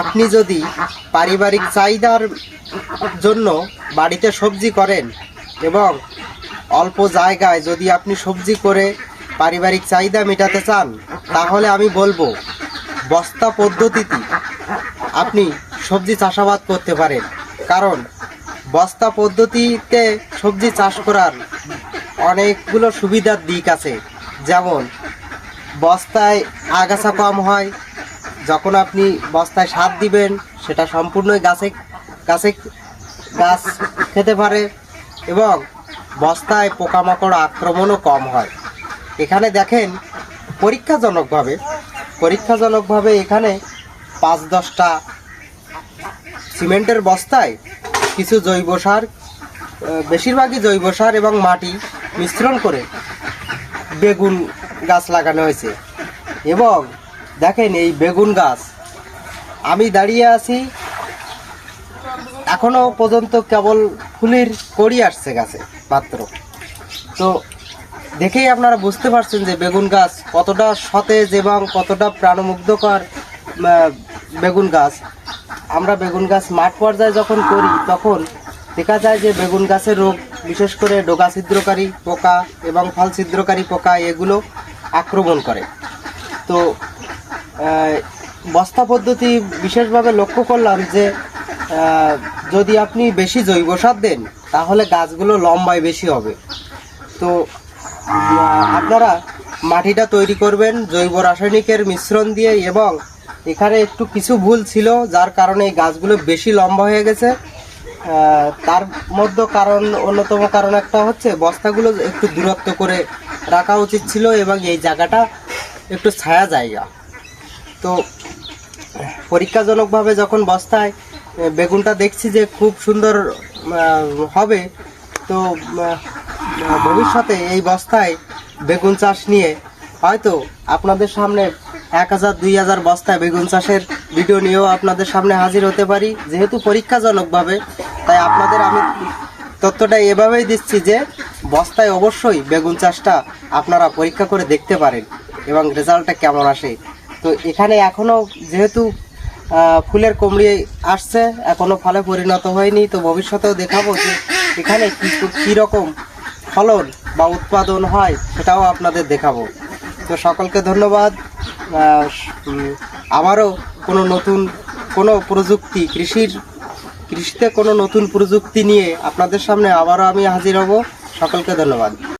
আপনি যদি পারিবারিক চাহিদার জন্য বাড়িতে সবজি করেন এবং অল্প জায়গায় যদি আপনি সবজি করে পারিবারিক চাহিদা মেটাতে চান, তাহলে আমি বলব, বস্তা পদ্ধতিতে আপনি সবজি চাষাবাদ করতে পারেন। কারণ বস্তা পদ্ধতিতে সবজি চাষ করার অনেকগুলো সুবিধার দিক আছে। যেমন, বস্তায় আগাছা কম হয় যখন আপনি বস্তায় সার দিবেন, সেটা সম্পূর্ণই গাছে গাছে গাছ খেতে পারে এবং বস্তায় পোকামাকড় আক্রমণও কম হয়। এখানে দেখেন, পরীক্ষাজনকভাবে পরীক্ষাজনকভাবে এখানে পাঁচ দশটা সিমেন্টের বস্তায় কিছু জৈব সার বেশিরভাগই জৈব সার এবং মাটি মিশ্রণ করে বেগুন গাছ লাগানো হয়েছে। এবং দেখেন এই বেগুন গাছ। আমি দাঁড়িয়ে আছি, এখনও পর্যন্ত কেবল ফুলের কড়ি আসছে গাছে, মাত্র। তো দেখেই আপনারা বুঝতে পারছেন যে বেগুন গাছ কতটা সতেজ এবং কতটা প্রাণমুগ্ধকর বেগুন গাছ। আমরা বেগুন গাছ মাঠ পর্যায়ে যখন করি, তখন দেখা যায় যে বেগুন গাছের রোগ, বিশেষ করে ডোগা ছিদ্রকারী পোকা এবং ফল ছিদ্রকারী পোকা, এগুলো আক্রমণ করে। তো বস্তা পদ্ধতি বিশেষভাবে লক্ষ্য করলাম যে যদি আপনি বেশি জৈব সার দেন, তাহলে গাছগুলো লম্বায় বেশি হবে। তো আপনারা মাটিটা তৈরি করবেন, জৈব রাসায়নিকের মিশ্রণ দিয়ে, এবং এখানে একটু কিছু ভুল ছিল, যার কারণে এই গাছগুলো বেশি লম্বা হয়ে গেছে। তার মধ্যে কারণ, অন্যতম কারণ একটা হচ্ছে, বস্তাগুলো একটু দূরত্ব করে রাখা উচিত ছিল, এবং এই জায়গাটা একটু ছায়া জায়গা। তো, পরীক্ষাজনকভাবে যখন বস্তায় বেগুনটা দেখছি যে খুব সুন্দর হবে, তো ভবিষ্যতে এই বস্তায় বেগুন চাষ নিয়ে, হয়তো আপনাদের সামনে এক হাজার, দুই হাজার বস্তায় বেগুন চাষের ভিডিও নিয়েও আপনাদের সামনে হাজির হতে পারি। যেহেতু পরীক্ষাজনকভাবে, তাই আপনাদের আমি তথ্যটা এভাবেই দিচ্ছি যে, বস্তায় অবশ্যই বেগুন চাষটা আপনারা পরীক্ষা করে দেখতে পারেন এবং রেজাল্টটা কেমন আসে। তো এখানে এখনও যেহেতু ফুলের কুমড়ি আসছে, এখনও ফলে পরিণত হয়নি, তো ভবিষ্যতেও দেখাবো যে এখানে কি কীরকম ফলন বা উৎপাদন হয় সেটাও আপনাদের দেখাবো। তো সকলকে ধন্যবাদ। আবারও কোনো নতুন, কোনো প্রযুক্তি, কৃষির, কৃষিতে কোনো নতুন প্রযুক্তি নিয়ে আপনাদের সামনে আবারও আমি হাজির হব। সকলকে ধন্যবাদ।